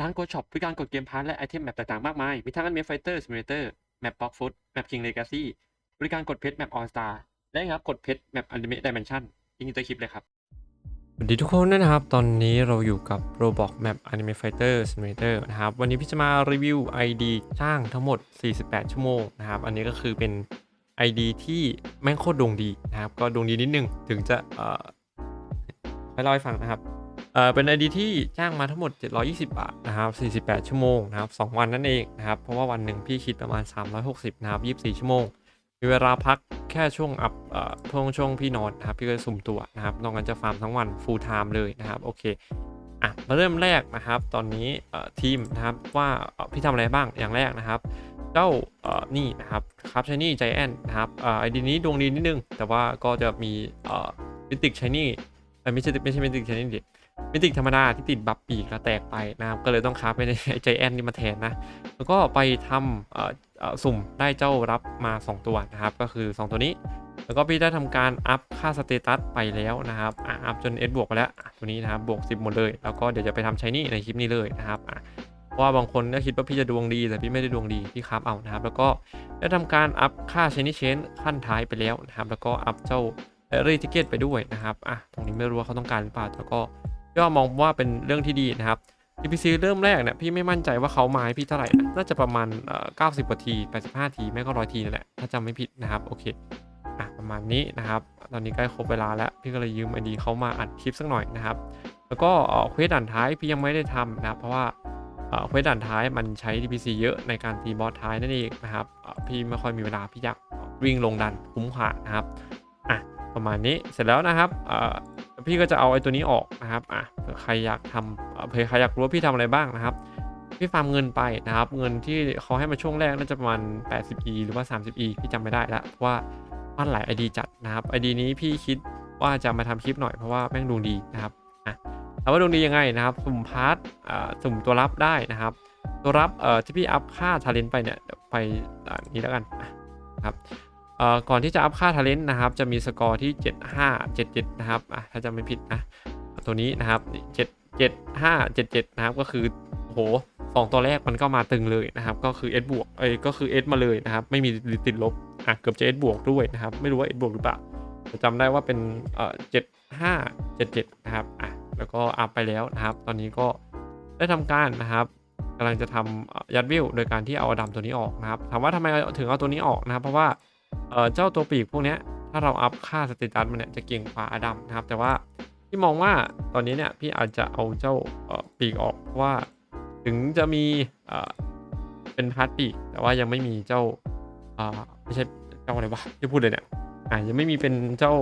ร้านโกช็อปบริการกดเกมพาร์ทและไอเทมแมปต่างๆมากมาย มีทั้ง Anime Fighter Simulator แมป Block Foot แมป King Legacy บริการกดเพชรแมป All Star และครับกดเพชรแมป Anime Dimension ยิงตัวคลิปเลยครับ สวัสดีทุกคนนะครับ ตอนนี้เราอยู่กับ Roblox Map Anime Fighter Simulator นะครับ วันนี้พี่จะมารีวิว ID จ้างทั้งหมด 48 ชั่วโมงนะครับ อันนี้ก็คือเป็น ID ที่แม่งโคตรดวงดีนะครับ ก็ดวงดีนิดนึง ถึงจะเอ่อไปเล่าให้ฟังนะครับ เอ่อเป็น ID ที่จ้างมาทั้งหมด 720 บาทนะครับ48 ชั่วโมงนะครับ2วันนั่นเองนะครับเพราะว่าวันหนึ่งพี่คิดประมาณ 360นะครับ24 ชั่วโมงมีเวลาพักแค่ช่วงอัพเอ่อช่วงช่วงพี่นอนนะครับพี่ก็สุ่มตัวนะครับนอกนั้นจะฟาร์มทั้งวัน full time เลยนะครับโอเคอะมาเริ่มแรกนะครับตอนนี้ทีมนะครับว่าพี่ทำอะไรบ้างอย่างแรกนะครับเจ้าเอ่อนี่นะครับครับชายนี่ใจแอนนะครับเอ่อไอดีนี้ดวงดีนิดนึง แต่ว่าก็จะมีเอ่อมิติกชายนี่ไม่ใช่ไม่ใช่มิติกชายนี่ดิ มิติธรรมดาที่ติดบัฟปีกแล้วแตกไปนะครับก็เลยต้องคราฟไปในใจแอนนี่มาแทนนะ แล้วก็ไปทำสุ่มได้เจ้ารับมา 2 ตัวนะครับ ก็คือ 2 ตัวนี้ แล้วก็พี่ได้ทำการอัพค่าสเตตัสไปแล้วนะครับอะอัพจน S บวกไปแล้วตัวนี้นะครับบวก 10 หมดเลย แล้วก็เดี๋ยวจะไปทำใช้นี่ในคลิปนี้เลยนะครับอะเพราะว่าบางคนก็คิดว่าพี่จะดวงดีแต่พี่ไม่ได้ดวงดีพี่ครับเอานะครับ แล้วก็ได้ทำการอัพค่าใช้นี่เชนขั้นท้ายไปแล้วนะครับ แล้วก็อัพเจ้าเรีทิเกตไปด้วยนะครับอะตรงนี้ไม่รู้ว่าเขาต้องการหรือเปล่าแต่ก็ ก็มองว่าเป็นเรื่องที่ดีนะครับ DPC เริ่มแรกเนี่ยพี่ไม่มั่นใจว่าเขามาให้พี่เท่าไหร่นะน่าจะประมาณเอ่อ90กว่าที 85 ที ไม่ก็ร้อยทีนั่นแหละ ถ้าจำไม่ผิดนะครับ โอเค อะ ประมาณนี้นะครับ ตอนนี้ใกล้ครบเวลาแล้ว พี่ก็เลยยืมไอดีเขามาอัดคลิปสักหน่อยนะครับ แล้วก็เควสด่านท้ายพี่ยังไม่ได้ทำนะครับเพราะว่าเควสด่านท้ายมันใช้ DPC เยอะในการตีบอสท้ายนั่นเองนะครับ พี่ไม่ค่อยมีเวลาพี่อยากวิ่งลงดันคุ้มค่านะครับ อะ ประมาณนี้ เสร็จแล้วนะครับ พี่ก็จะเอาไอ้ตัวนี้ออกนะครับอะเผื่อใครอยากทำเผื่อใครอยากรู้ว่าพี่ทำอะไรบ้างนะครับ พี่ฟาร์มเงินไปนะครับ เงินที่เขาให้มาช่วงแรกน่าจะประมาณ 80e หรือว่า 30e พี่จำไม่ได้แล้วเพราะว่ามันหลาย ID จัดนะครับ ID นี้พี่คิดว่าจะมาทำคลิปหน่อยเพราะว่าแม่งดวงดีนะครับอะถามว่าดวงดียังไงนะครับ สุ่มพาร์ทอ่าสุ่มตัวรับได้นะครับ ตัวรับเอ่อที่พี่อัพค่าทาเลนไปเนี่ยไปอ่านี้แล้วกันนะครับ ก่อนที่จะอัพค่าท ALENT นะครับ จะมีสกอร์ที่ 7577 นะครับอะถ้าจำไม่ผิดนะตัวนี้นะครับ 7 7577 นะครับก็คือโหสองตัวแรกมันก็มาตึงเลยนะครับ ก็คือ S บวกเอ้ยก็คือ S มาเลยนะครับ ไม่มีติดลบอะเกือบจะ S บวกด้วยนะครับ ไม่รู้ว่า S บวกหรือเปล่าจำได้ว่าเป็นเอ่อ7577นะครับอะแล้วก็อัพไปแล้วนะครับ ตอนนี้ก็ได้ทำการนะครับกำลังจะทำยัดวิวโดยการที่เอาดัมตัวนี้ออกนะครับถามว่าทำไมถึงเอาตัวนี้ออกนะครับ เพราะว่า เอ่อเจ้าตัวปีกพวกนี้ถ้าเราอัพค่าสเตตัสมันเนี่ยจะเก่งกว่าอดัมนะครับ แต่ว่าพี่มองว่าตอนนี้เนี่ยพี่อาจจะเอาเจ้าปีกออกเพราะว่าถึงจะมีเป็นพาร์ทปีก แต่ว่ายังไม่มีเจ้าไม่ใช่เจ้าอะไรวะที่พูดเลยเนี่ยอ่ายังไม่มีเป็นเจ้า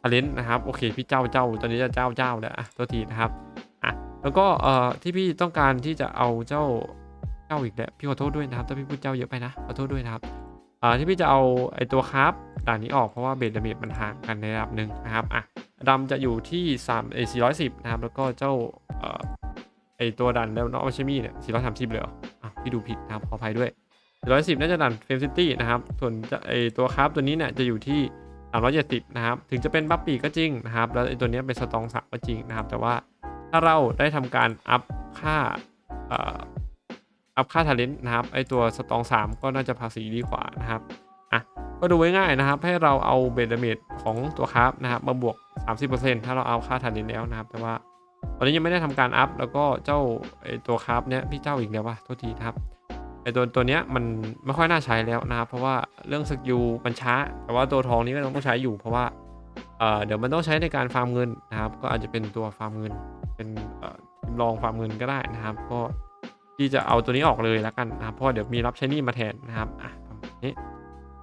ทาเลนนะครับโอเคพี่เจ้าเจ้าตอนนี้จะเจ้าเจ้าแล้วอะตัวทีนะครับอะแล้วก็เอ่อที่พี่ต้องการที่จะเอาเจ้าเจ้าอีกแหล้วพี่ขอโทษด้วยนะครับถ้าพี่พูดเจ้าเยอะไปนะขอโทษด้วยนะครับ อ่าที่พี่จะเอาไอตัวคราฟด่านนี้ออกเพราะว่าเบสดาเมจมันห่างกันในระดับหนึ่งนะครับอะดำจะอยู่ที่3เอ410 นะครับ แล้วก็เจ้าเอ่อไอตัวดันแล้วเนาะไม่ใช่มีเนี่ย430 เลยเหรออะพี่ดูผิดนะครับขออภัยด้วย 410 น่าจะดันเฟมซิตี้นะครับ ส่วนไอตัวคราฟตัวนี้เนี่ยจะอยู่ที่ 370 นะครับ ถึงจะเป็นบัฟปีก็จริงนะครับ แล้วไอตัวเนี้ยเป็นสตองสักก็จริงนะครับ แต่ว่าถ้าเราได้ทำการอัพค่า อัพค่าท ALENT นะครับไอตัวสตอง3ก็น่าจะภาษีดีกว่านะครับอะก็ดูไว้ง่ายนะครับ ให้เราเอาเบดเมดของตัวคราฟนะครับมาบวก 30%ถ้าเราเอาค่าท ALENT แล้วนะครับ แต่ว่าตอนนี้ยังไม่ได้ทำการอัพแล้วก็เจ้าไอตัวคราฟเนี้ยพี่เจ้าอีกแล้วว่ะโทษทีนะครับไอตัวตัวเนี้ยมันไม่ค่อยน่าใช้แล้วนะครับ เพราะว่าเรื่องสกิลมันช้า แต่ว่าตัวทองนี้ก็ต้องใช้อยู่เพราะว่าเอ่อเดี๋ยวมันต้องใช้ในการฟาร์มเงินนะครับ ก็อาจจะเป็นตัวฟาร์มเงิน เป็นเอ่อทีมรองฟาร์มเงินก็ได้นะครับ ก็ ที่จะเอาตัวนี้ออกเลยแล้วกันนะครับเพราะเดี๋ยวมีรับใช้นี่มาแทนนะครับอะประมาณนี้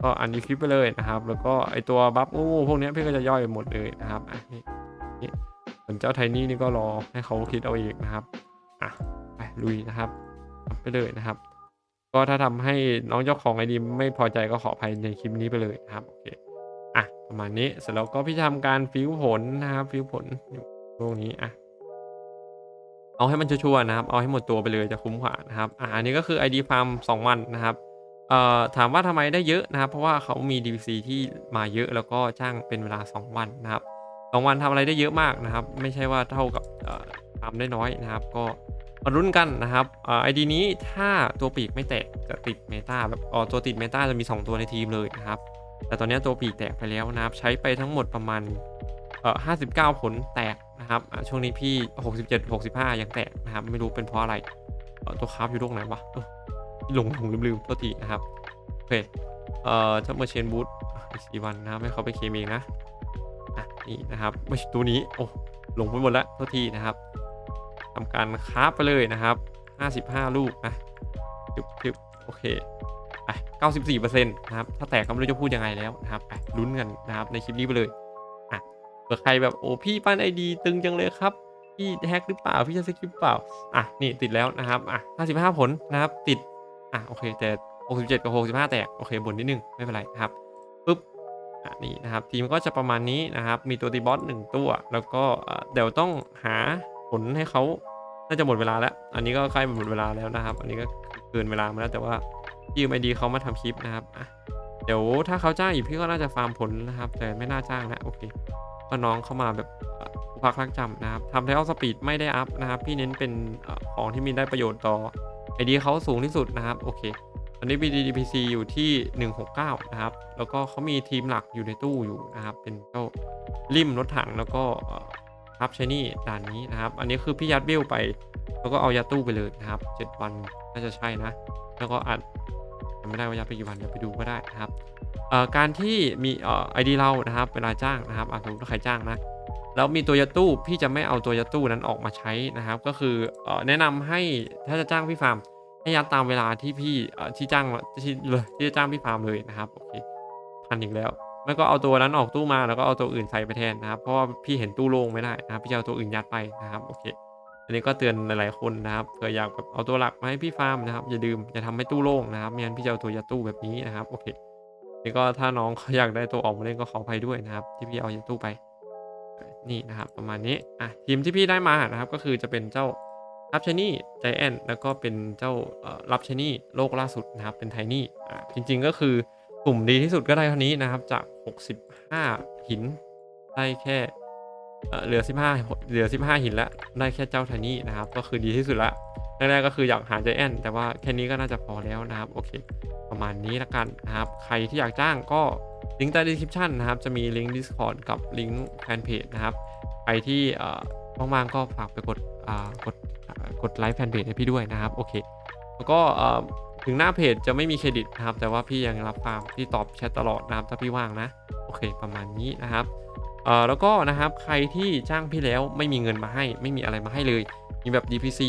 ก็อันนี้คลิปไปเลยนะครับ แล้วก็ไอตัวบัฟงูพวกนี้พี่ก็จะย่อยหมดเลยนะครับอะนี่นี่ส่วนเจ้าไทนี่นี่ก็รอให้เขาคิดเอาเองนะครับอะไปลุยนะครับทำไปเลยนะครับ ก็ถ้าทำให้น้องเจ้าของไอดีไม่พอใจก็ขออภัยในคลิปนี้ไปเลยนะครับโอเคอะประมาณนี้เสร็จแล้วก็พี่ทำการฟิวผลนะครับ ฟิวผลอยู่ตรงนี้อะ เอาให้มันชัวร์ๆนะครับ เอาให้หมดตัวไปเลยจะคุ้มกว่านะครับอ่าอันนี้ก็คือ ID Farm 2 วันนะครับเอ่อถามว่าทำไมได้เยอะนะครับ เพราะว่าเขามี DVC ที่มาเยอะแล้วก็จ้างเป็นเวลา 2 วันนะครับ 2 วันทำอะไรได้เยอะมากนะครับ ไม่ใช่ว่าเท่ากับทำได้น้อยนะครับ ก็มาลุ้นกันนะครับอ่าไอดีนี้ถ้าตัวปีกไม่แตกจะติดเมตาแบบอ๋อตัวติดเมตาจะมี 2 ตัวในทีมเลยนะครับ แต่ตอนนี้ตัวปีกแตกไปแล้วนะครับ ใช้ไปทั้งหมดประมาณเอ่อ59 ผลแตก นะครับช่วงนี้พี่ 67 65 ยังแตกนะครับ ไม่รู้เป็นเพราะอะไร ตัวคราฟอยู่ตรงไหนวะหลงหลงลืมๆตัวทีนะครับ โอเค เอ่อเจ้าเมอร์เชนบูธอีกสี่วันนะครับให้เขาไปเคมเองนะอะนี่นะครับไม่ใช่ตัวนี้ โอ้หลงไปหมดแล้วตัวทีนะครับทำการคราฟไปเลยนะครับ 55 ลูกนะทึบทึบโอเคไป94%นะครับ ถ้าแตกก็ไม่รู้จะพูดยังไงแล้วนะครับไปลุ้นกันนะครับในคลิปนี้ไปเลย ผื่อใครแบบโอ้พี่ปั้นไอดีตึงจังเลยครับ พี่แฮกหรือเปล่าพี่จะสคริปเปล่าอะนี่ติดแล้วนะครับอะ55 ผลนะครับติดอะโอเคแต่ 67 กับ 65 แตกโอเคบนนิดนึงไม่เป็นไรครับปุ๊บอะนี่นะครับทีมก็จะประมาณนี้นะครับมีตัวตีบอสหนึ่งตัว แล้วก็เดี๋ยวต้องหาผลให้เขาน่าจะหมดเวลาแล้ว อันนี้ก็ใกล้หมดเวลาแล้วนะครับ อันนี้ก็เกินเวลามาแล้วแต่ว่ายืมไอดีเขามาทำคลิปนะครับอะเดี๋ยวถ้าเขาจ้างอีกพี่ก็น่าจะฟาร์มผลนะครับ แต่ไม่น่าจ้างนะโอเค ก็น้องเข้ามาแบบผู้พักรักจำนะครับทำไทเอาสปีดไม่ได้อัพนะครับ พี่เน้นเป็นของที่มีได้ประโยชน์ต่อไอดีเขาสูงที่สุดนะครับ โอเค ตอนนี้ BDDPC อยู่ที่ 169 นะครับ แล้วก็เขามีทีมหลักอยู่ในตู้อยู่นะครับ เป็นเจ้าริมรถถังแล้วก็ทับชนี่ด่านนี้นะครับ อันนี้คือพี่ยัดบิลไป แล้วก็เอายัดตู้ไปเลยนะครับ 7 วันน่าจะใช่นะ แล้วก็อัดจำไม่ได้ว่ายัดไปกี่วันเดี๋ยวไปดูก็ได้นะครับ การที่มีเอ่อไอดีเรานะครับเวลาจ้างนะครับอะสมมติว่าใครจ้างนะแล้วมีตัวยัดตู้พี่จะไม่เอาตัวยัดตู้นั้นออกมาใช้นะครับ ก็คืออแนะนำให้ถ้าจะจ้างพี่ฟาร์มให้ยัดตามเวลาที่พี่ที่จ้างที่เลยที่จะจ้างพี่ฟาร์มเลยนะครับโอเคพันอีกแล้วแล้วก็เอาตัวนั้นออกตู้มาแล้วก็เอาตัวอื่นใส่ไปแทนนะครับเพราะว่าพี่เห็นตู้โล่งไม่ได้นะครับพี่จะเอาตัวอื่นยัดไปนะครับโอเค อันนี้ก็เตือนหลายๆคนนะครับเผื่ออยากแบบเอาตัวหลักมาให้พี่ฟาร์มนะครับอย่าลืมอย่าทำให้ตู้โล่งนะครับไม่งั้นพี่จะเอาตัวยัดตู้แบบนี้นะครับโอเค นี่ก็ถ้าน้องเขาอยากได้ตัวออกมาเล่นก็ขออภัยด้วยนะครับ ที่พี่เอายัดตู้ไปนี่นะครับ ประมาณนี้อะทีมที่พี่ได้มานะครับ ก็คือจะเป็นเจ้ารับชนี่ใจแอนแล้วก็เป็นเจ้ารับชนี่โลกล่าสุดนะครับ เป็นไทนี่อะจริง ๆ ก็คือกลุ่มดีที่สุดก็ได้เท่านี้นะครับ จาก 65 หินได้แค่ เอ่อเหลือ 15 เหลือ 15 หินแล้วได้แค่เจ้าไทนี่นะครับ ก็คือดีที่สุดละแรกๆก็คืออยากหาใจแอนแต่ว่าแค่นี้ก็น่าจะพอแล้วนะครับ โอเค ประมาณนี้ละกันนะครับ ใครที่อยากจ้างก็ลิงก์ใต้ description นะครับ จะมีลิงก์ Discord กับลิงก์แฟนเพจนะครับ ใครที่เอ่อว่างๆก็ฝากไปกดกดกดไลค์แฟนเพจให้พี่ด้วยนะครับ โอเค แล้วก็ถึงหน้าเพจจะไม่มีเครดิตนะครับ แต่ว่าพี่ยังรับฟาร์มที่ตอบแชทตลอดนะครับถ้าพี่ว่างนะ โอเค ประมาณนี้นะครับ อ่อแล้วก็นะครับใครที่จ้างพี่แล้วไม่มีเงินมาให้ไม่มีอะไรมาให้เลย มีแบบ DPC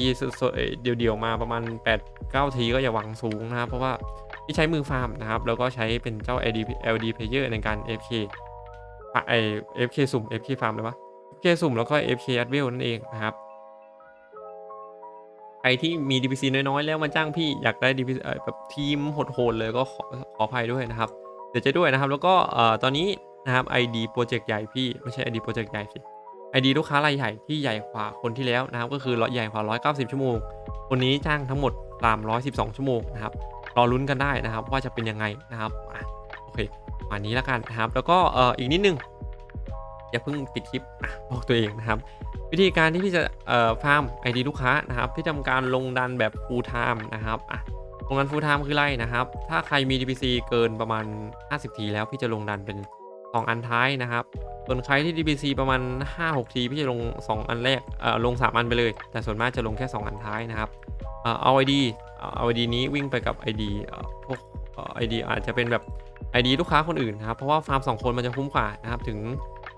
เดี่ยวๆมาประมาณ 8 9 ทีก็อย่าหวังสูงนะครับ เพราะว่าพี่ใช้มือฟาร์มนะครับ แล้วก็ใช้เป็นเจ้า LD LD player ในการ FK ไอ FK สุ่ม FK ฟาร์มเลยวะ FK สุ่มแล้วก็ FK a d w e l นั่นเองนะครับใครที่มี DPC น้อยๆ แล้วมาจ้างพี่อยากได้ DPC แบบทีมโหดๆเลยก็ขอขออภัยด้วยนะครับ เดี๋ยวจะด้วยนะครับ แล้วก็ออตอนนี้ นะครับ ID โปรเจกต์ใหญ่พี่ไม่ใช่ ID โปรเจกต์ใหญ่สิ ID ลูกค้ารายใหญ่ที่ใหญ่กว่าคนที่แล้วนะครับ ก็คือใหญ่กว่า 190 ชั่วโมง คนนี้จ้างทั้งหมด312 ชั่วโมงนะครับรอลุ้นกันได้นะครับ ว่าจะเป็นยังไงนะครับอะโอเคประมานี้แล้วกันนะครับ แล้วก็เอ่ออีกนิดนึงอย่าเพิ่งปิดคลิปบอกตัวเองนะครับ วิธีการที่พี่จะเอ่อฟาร์ม ID ลูกค้านะครับพี่ทำการลงดันแบบ full time นะครับอะลงดัน full time คือไรนะครับ ถ้าใครมี DPC เกินประมาณ 50 ทีแล้วพี่จะลงดันเป็น 2 อันท้ายนะครับ ส่วนใครที่ DPC ประมาณ 5-6 ทีพี่จะลง 2 อันแรกเอ่อลง 3 อันไปเลย แต่ส่วนมากจะลงแค่ 2 อันท้ายนะครับเอ่อเอา ID เออเอา ID นี้วิ่งไปกับ ID เอ่อพวกเอ่อ ID อาจจะเป็นแบบ ID ลูกค้าคนอื่นนะครับ เพราะว่าฟาร์ม2คนมันจะคุ้มกว่านะครับถึง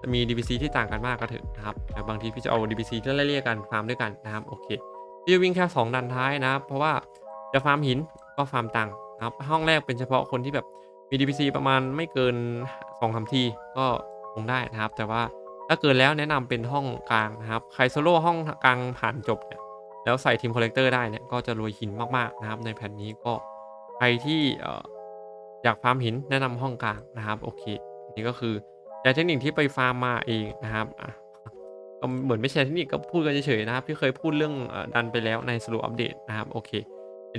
จะมี DPC ที่ต่างกันมากก็เถอะนะครับแต่บางทีพี่จะเอา DPC ที่ไล่เรียกกันฟาร์มด้วยกันนะครับโอเคพี่จะวิ่งแค่2ดันท้ายนะครับเพราะว่าจะฟาร์มหินก็ฟาร์มตังค์นะครับห้องแรกเป็นเฉพาะคนที่แบบ มี DPC ประมาณไม่เกิน2องสทีก็ลงได้นะครับ แต่ว่าถ้าเกินแล้วแนะนำเป็นห้องกลางนะครับใครโซโล่ห้องกลางผ่านจบเนี่ยแล้วใส่ทีมคอลเลกเตอร์ได้เนี่ยก็จะรวยหินมากๆนะครับ ในแผ่นนี้ก็ใครที่อยากฟาร์มหินแนะนำห้องกลางนะครับโอเคนี่ก็คือใช้เทคนิคที่ไปฟาร์มมาเองนะครับอะก็เหมือนไม่ใช่เทคนิคก็พูดกันเฉยๆนะครับพี่เคยพูดเรื่องดันไปแล้วในสรุปอัปเดตนะครับโอเค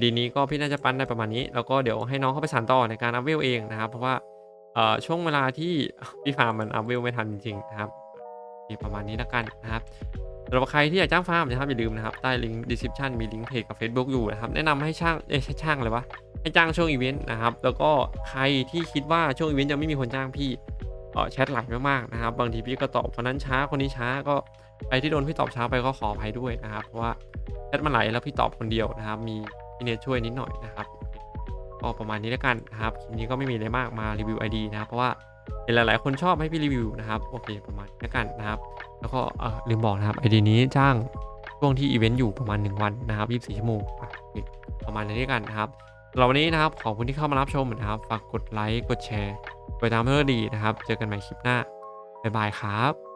ดีนี้ก็พี่น่าจะปั้นได้ประมาณนี้ แล้วก็เดี๋ยวให้น้องเข้าไปสานต่อในการอัพเวลเองนะครับ เพราะว่าเอ่อช่วงเวลาที่พี่ฟาร์มมันอัพเวลไม่ทันจริงๆนะครับประมาณนี้แล้วกันนะครับสำหรับใครที่อยากจ้างฟาร์มนะครับอย่าลืมนะครับใต้ลิงก์ description มีลิงก์เพจกับ Facebook อยู่นะครับแนะนำให้ช่างเอ้ใช่ช่างเลยวะให้จ้างช่วงอีเวนต์นะครับแล้วก็ใครที่คิดว่าช่วงอีเวนต์จะไม่มีคนจ้างพี่เออแชทไหลมากๆนะครับบางทีพี่ก็ตอบคนนั้นช้าคนนี้ช้าก็ใครที่โดนพี่ตอบช้าไปก็ขออภัยด้วยนะครับเพราะว่าแชทมันไหลแล้วพี่ตอบคนเดียวนะครับมี พี่เนทช่วยนิดหน่อยนะครับก็ประมาณนี้แล้วกันนะครับคลิปนี้ก็ไม่มีอะไรมากมารีวิว ID นะครับเพราะว่าเห็นหลาย ๆ คนชอบให้พี่รีวิวนะครับโอเคประมาณนี้แล้วกันนะครับ แล้วก็ลืมบอกนะครับไอดีนี้จ้างช่วงที่อีเวนต์อยู่ประมาณ 1 วันนะครับ24 ชั่วโมงอะโอเคประมาณนี้กันนะครับสำหรับวันนี้นะครับขอบคุณที่เข้ามารับชมนะครับ ฝากกดไลค์กดแชร์กดตามเพื่อดีนะครับ เจอกันใหม่คลิปหน้าบ๊ายบายครับ